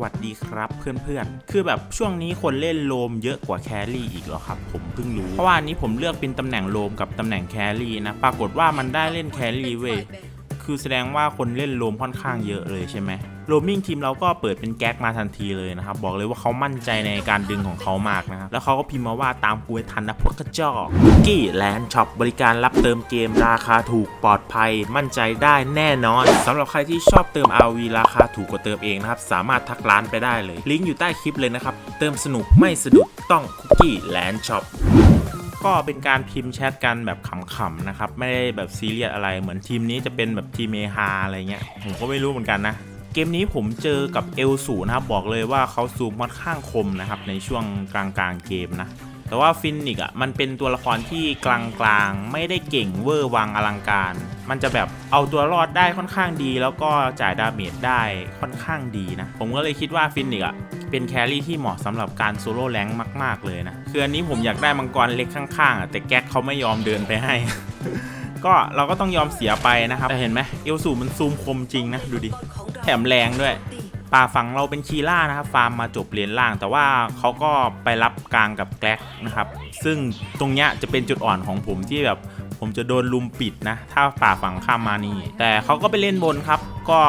วัสดีครับเพื่อนๆ คือแบบช่วงนี้คนเล่นโลมเยอะกว่าแครี่อีกเหรอครับ ผมเพิ่งรู้ เพราะว่าอันนี้ผมเลือกเป็นตำแหน่งโลมกับตำแหน่งแครี่นะ ปรากฏว่ามันได้เล่นแครี่เว้ย คือแสดงว่าคนเล่นโลมค่อนข้างเยอะเลยใช่ไหมโรมมิ่งทีมเราก็เปิดเป็นแก๊กมาทันทีเลยนะครับ บอกเลยว่าเขามั่นใจในการดึงของเขามากนะครับ แล้วเขาก็พิมพ์มาว่าตามกูให้ทันนะพวกกระจอกกี้แลนด์ช็อปบริการรับเติมเกมราคาถูกปลอดภัย มั่นใจได้แน่นอนสำหรับใครที่ชอบเติม RV ราคาถูกกว่าเติมเองนะครับ สามารถทักร้านไปได้เลย ลิงก์อยู่ใต้คลิปเลยนะครับ เติมสนุกไม่สะดุดต้องคุกกี้แลนด์ช็อป ก็เป็นการพิมพ์แชทกันแบบขำๆนะครับ ไม่ได้แบบซีเรียสอะไรเหมือนทีมนี้จะเป็นแบบทีมเมฮาอะไรเงี้ยผมก็ไม่รู้เหมือนกันนะเกมนี้ผมเจอกับเอลสูนะครับ บอกเลยว่าเขาซูมค่อนข้างคมนะครับ ในช่วงกลางๆเกมนะ แต่ว่าฟินนิกอะมันเป็นตัวละครที่กลางๆ ไม่ได้เก่งเวอร์วังอลังการ มันจะแบบเอาตัวรอดได้ค่อนข้างดี แล้วก็จ่ายดาเมจได้ค่อนข้างดีนะ ผมก็เลยคิดว่าฟินิกอะ เป็นแครี่ที่เหมาะสำหรับการโซโล่แรงมาก ๆ เลยนะ คืออันนี้ผมอยากได้มังกรเล็กข้างๆอะแต่แก๊กเขาไม่ยอมเดินไปให้ ก็เราก็ต้องยอมเสียไปนะครับแต่เห็นไหมเอลสูมันซูมคมจริงนะ ดูดิ แถมแรงด้วยป่าฝั่งเราเป็นคีล่านะครับ ฟาร์มมาจบเลนล่าง แต่ว่าเขาก็ไปรับกลางกับแกล็กนะครับ ซึ่งตรงเนี้ยจะเป็นจุดอ่อนของผมที่แบบ ผมจะโดนลุมปิดนะ ถ้าฝ่าฝั่งข้ามมานี่ แต่เขาก็ไปเล่นบนครับ ก็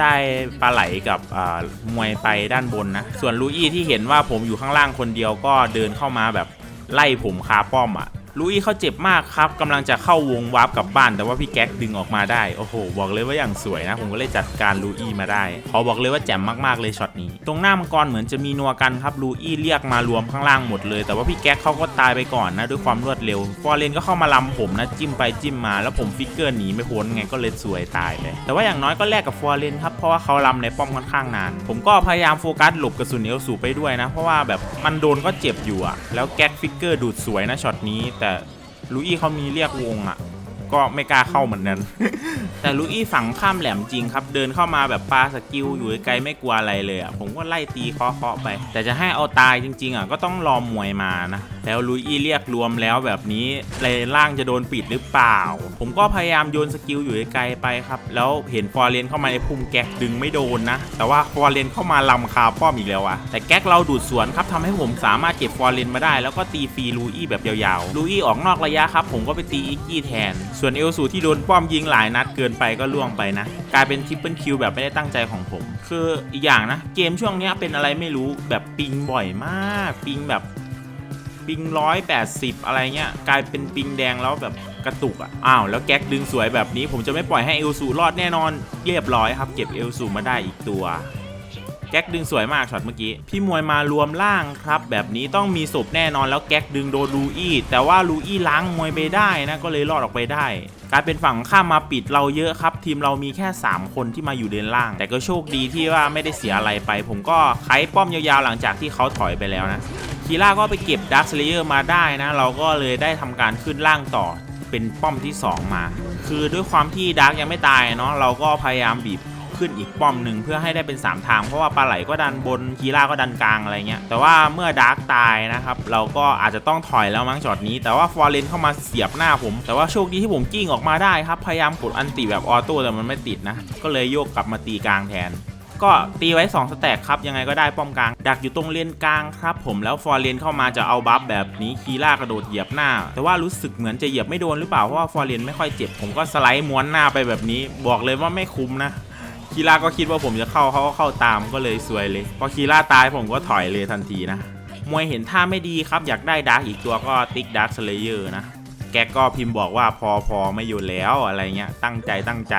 ได้ปลาไหลกับอ่ามวยไปด้านบนนะ ส่วนลูอี้ที่เห็นว่าผมอยู่ข้างล่างคนเดียวก็เดินเข้ามาแบบไล่ผมคาป้อมอะ ลุยเขาเจ็บมากครับกำลังจะเข้าวงวาร์ปกลับบ้าน แต่ว่าพี่แก๊กดึงออกมาได้ โอ้โห บอกเลยว่าอย่างสวยนะ ผมก็เลยจัดการลูอีมาได้ขอบอกเลยว่าแจ่มมากๆเลยช็อตนี้ ตรงหน้ามังกรเหมือนจะมีนัวกันครับลูอีเรียกมารวมข้างล่างหมดเลย แต่ว่าพี่แก๊กเขาก็ตายไปก่อนนะด้วยความรวดเร็วฟอร์เรนก็เข้ามาลำผมนะจิ้มไปจิ้มมา แล้วผมฟิกเกอร์หนีไม่พ้นไงก็เลยสวยตายไปแต่ว่าอย่างน้อยก็แลกกับฟอร์เรนครับเพราะว่าเขาลำในป้อมค่อนข้างนาน ผมก็พยายามโฟกัสหลบกระสุนเอลสูไปด้วยนะ เพราะว่าแบบมันโดนก็เจ็บอยู่อะแล้วแก๊กฟิกเกอร์ดูดสวยนะช็อตนี้แต่ลูอี้เขามีเรียกวงอะ ก็ไม่กล้าเข้าเหมือนกัน แต่ลูอี้ฝังข้ามแหลมจริงครับ เดินเข้ามาแบบปาสกิลอยู่ไกลไม่กลัวอะไรเลยอะผมก็ไล่ตีเคาะๆไป แต่จะให้เอาตายจริง ๆอะก็ต้องรอมวยมานะแล้วลูอี้เรียกรวมแล้วแบบนี้เลนล่างจะโดนปิดหรือเปล่า ผมก็พยายามโยนสกิลอยู่ไกลไปครับแล้วเห็นฟอร์เรนเข้ามาในพุ่มแก๊กดึงไม่โดนนะ แต่ว่าฟอร์เรนเข้ามาลำคาป้อมอีกแล้วอะแต่แก๊กเราดูดสวนครับทำให้ผมสามารถเก็บฟอร์เรนมาได้ แล้วก็ตีฟรีลูอี้แบบยาวๆลูอี้ออกนอกระยะครับ ผมก็ไปตีอิกกี้แทนส่วนเอลสูที่โดนป้อมยิงหลายนัดเกินไปก็ล่วงไปนะ กลายเป็นทริปเปิลคิวแบบไม่ได้ตั้งใจของผม คืออีกอย่างนะ เกมช่วงนี้เป็นอะไรไม่รู้แบบปิงบ่อยมาก ปิงแบบปิงร้อยแปดสิบอะไรเงี้ยกลายเป็นปิงแดงแล้วแบบกระตุกอะอ้าวแล้วแก๊กดึงสวยแบบนี้ ผมจะไม่ปล่อยให้เอลสูรอดแน่นอนเรียบร้อยครับ เก็บเอลสูมาได้อีกตัว แก๊กดึงสวยมากช็อตเมื่อกี้ พี่มวยมารวมล่างครับ แบบนี้ต้องมีศพแน่นอนแล้วแก๊กดึงโดนลูอี้แต่ว่าลูอี้ล้างมวยไปได้นะก็เลยรอดออกไปได้กลายเป็นฝั่งข้ามมาปิดเราเยอะครับ ทีมเรามีแค่ 3 คนที่มาอยู่เลนล่าง แต่ก็โชคดีที่ว่าไม่ได้เสียอะไรไป ผมก็ไขป้อมยาวๆหลังจากที่เขาถอยไปแล้วนะคีร่าก็ไปเก็บดักสเลเยอร์มาได้นะ เราก็เลยได้ทำการขึ้นล่างต่อเป็นป้อมที่ 2 มา คือด้วยความที่ดักยังไม่ตายเนาะเราก็พยายามบีบ ขึ้นอีกป้อมหนึ่งเพื่อให้ได้เป็น 3 ทาง เพราะว่าปลาไหลก็ดันบนคีร่าก็ดันกลางอะไรเงี้ยแต่ว่าเมื่อดักตายนะครับเราก็อาจจะต้องถอยแล้วมั้งช็อตนี้ แต่ว่าฟอร์เรนเข้ามาเสียบหน้าผม แต่ว่าโชคดีที่ผมกิ้งออกมาได้ครับพยายามกดอันติแบบออโต้แต่มันไม่ติดนะ ก็เลยโยกกลับมาตีกลางแทนก็ตีไว้ 2 สแต็กครับ ยังไงก็ได้ป้อมกลาง ดักอยู่ตรงเลนกลางครับผมแล้วฟอร์เรนเข้ามาจะเอาบัฟแบบนี้คีร่ากระโดดเหยียบหน้า แต่ว่ารู้สึกเหมือนจะเหยียบไม่โดนหรือเปล่า เพราะว่าฟอร์เรนไม่ค่อยเจ็บ ผมก็สไลด์ม้วนหน้าไปแบบนี้ บอกเลยว่าไม่คุ้มนะ คีร่าก็คิดว่าผมจะเข้าเขาก็เข้าตามก็เลยซวยเลย พอคีร่าตายผมก็ถอยเลยทันทีนะ มวยเห็นท่าไม่ดีครับอยากได้ดาร์กอีกตัวก็ติ๊กดาร์กสเลเยอร์นะ แกก็พิมพ์บอกว่าพอพอไม่อยู่แล้วอะไรเงี้ยตั้งใจตั้งใจ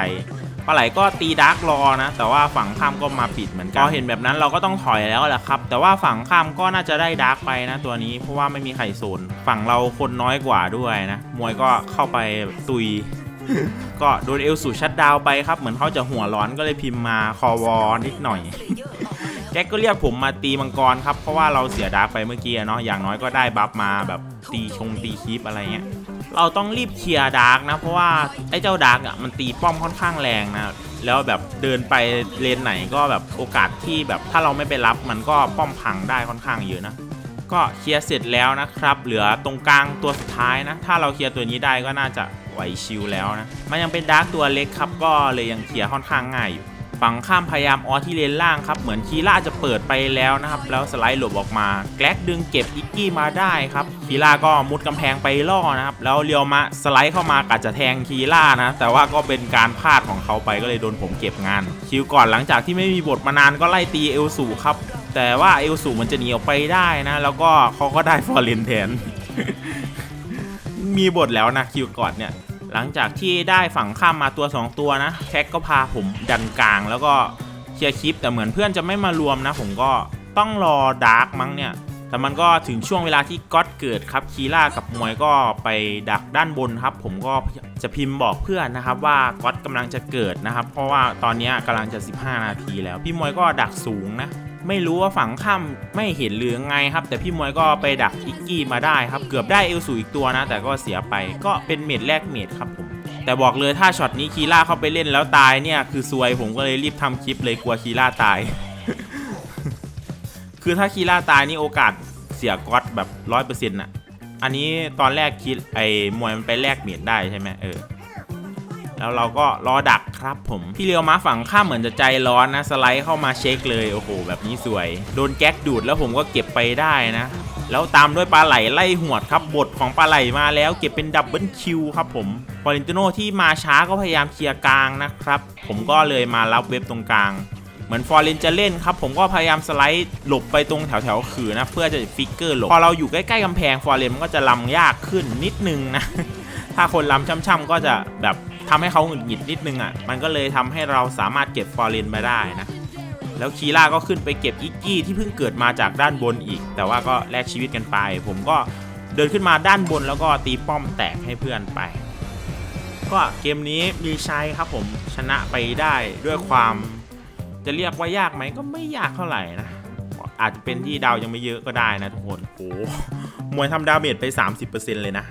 ปลาไหลก็ตีดาร์กรอนะ แต่ว่าฝั่งข้ามก็มาปิดเหมือนกันพอเห็นแบบนั้นเราก็ต้องถอยแล้วแหละครับ แต่ว่าฝั่งข้ามก็น่าจะได้ดาร์กไปนะ ตัวนี้เพราะว่าไม่มีใครโซนฝั่งเราคนน้อยกว่าด้วยนะมวยก็เข้าไปตุย ก็โดนเอลสูชัดดาวไปครับ เหมือนเขาจะหัวร้อนก็เลยพิมพ์มาคอวอนิดหน่อยแกกก็เรียกผมมาตีมังกรครับ เพราะว่าเราเสียดาร์กไปเมื่อกี้เนาะอย่างน้อยก็ได้บัฟมาแบบตีชงตีคีปอะไรเงี้ยเราต้องรีบเคลียร์ดาร์กนะ เพราะว่าไอ้เจ้าดาร์กอะมันตีป้อมค่อนข้างแรงนะแล้วแบบเดินไปเลนไหนก็แบบโอกาสที่แบบถ้าเราไม่ไปรับมันก็ป้อมพังได้ค่อนข้างเยอะนะก็เคลียร์เสร็จแล้วนะครับ เหลือตรงกลางตัวสุดท้ายนะ ถ้าเราเคลียร์ตัวนี้ได้ก็น่าจะ วชิลแล้วนะ มันยังเป็นดาร์กตัวเล็กครับ ก็เลยยังเคลียร์ค่อนข้างง่ายอยู่ฝั่งข้ามพยายามออที่เลนล่างครับ เหมือนคีร่าจะเปิดไปแล้วนะครับ แล้วสไลด์หลบออกมา แกลกดึงเก็บอิกกี้มาได้ครับ คีร่าก็มุดกำแพงไปล่อนะครับ แล้วเรียวมะสไลด์เข้ามากะจะแทงคีร่านะ แต่ว่าก็เป็นการพลาดของเขาไปก็เลยโดนผมเก็บงาน คิวก่อนหลังจากที่ไม่มีบทมานานก็ไล่ตีเอลสูครับ แต่ว่าเอลสูมันจะหนีออกไปได้นะ แล้วก็เขาก็ได้ฟอร์เรนแทน มีบทแล้วนะคิวก่อนเนี่ย หลังจากที่ได้ฝั่งข้ามมาตัว 2 ตัวนะแคกก็พาผมดันกลาง แล้วก็เคลียร์คลิป แต่เหมือนเพื่อนจะไม่มารวมนะ ผมก็ต้องรอดาร์กมั้งเนี่ยแต่มันก็ถึงช่วงเวลาที่ก๊อตเกิดครับคีล่ากับมวยก็ไปดักด้านบนครับ ผมก็จะพิมพ์บอกเพื่อนนะครับว่าก๊อตกำลังจะเกิดนะครับ เพราะว่าตอนนี้กำลังจะ 15 นาทีแล้ว พี่มวยก็ดักสูงนะ ไม่รู้ว่าฝั่งข้ามไม่เห็นหรือไงครับ แต่พี่มวยก็ไปดักอิกกี้มาได้ครับ เกือบได้เอลสูอีกตัวนะ แต่ก็เสียไปก็เป็นเม็ดแรกเม็ดครับผมแต่บอกเลยถ้าช็อตนี้คีล่าเข้าไปเล่นแล้วตายเนี่ยคือซวยผมก็เลยรีบทำคลิปเลยกลัวคีล่าตาย คือถ้าคีล่าตายนี่โอกาสเสียก๊อตแบบร้อยเปอร์เซ็นต์่ะอันนี้ตอนแรกคิดไอ้มวยมันไปแลกเม็ดได้ใช่ไหมเออ แล้วเราก็รอดักครับผมพี่เรียวม้าฝั่งข้ามเหมือนจะใจร้อนนะสไลด์เข้ามาเช็คเลยโอ้โห แบบนี้สวย โดนแก๊กดูดแล้วผมก็เก็บไปได้นะแล้วตามด้วยปลาไหลไล่หวดครับบทของปลาไหลมาแล้วเก็บเป็นดับเบิลคิวครับผมฟอรินติโนที่มาช้าก็พยายามเคลียร์กลางนะครับ ผมก็เลยมารับเว็บตรงกลาง เหมือนฟอร์เรนจะเล่นครับ ผมก็พยายามสไลด์หลบไปตรงแถวแถวขือนะ เพื่อจะฟิกเกอร์หลบ พอเราอยู่ใกล้ๆกำแพงฟอร์เรนมันก็จะลำยากขึ้นนิดนึงนะ ถ้าคนลำช่ำๆก็จะแบบ ทำให้เขาหงุดหงิดนิดนึงอะ มันก็เลยทำให้เราสามารถเก็บฟอร์เรนมาได้นะ แล้วคีร่าก็ขึ้นไปเก็บอิกกี้ที่เพิ่งเกิดมาจากด้านบนอีก แต่ว่าก็แลกชีวิตกันไป ผมก็เดินขึ้นมาด้านบนแล้วก็ตีป้อมแตกให้เพื่อนไป ก็เกมนี้มีชัยครับผมชนะไปได้ด้วยความจะเรียกว่ายากไหมก็ไม่ยากเท่าไหร่นะ อาจจะเป็นที่ดาวยังไม่เยอะก็ได้นะทุกคนโอ้โหมวยทำดาเมจไป 30%เลยนะ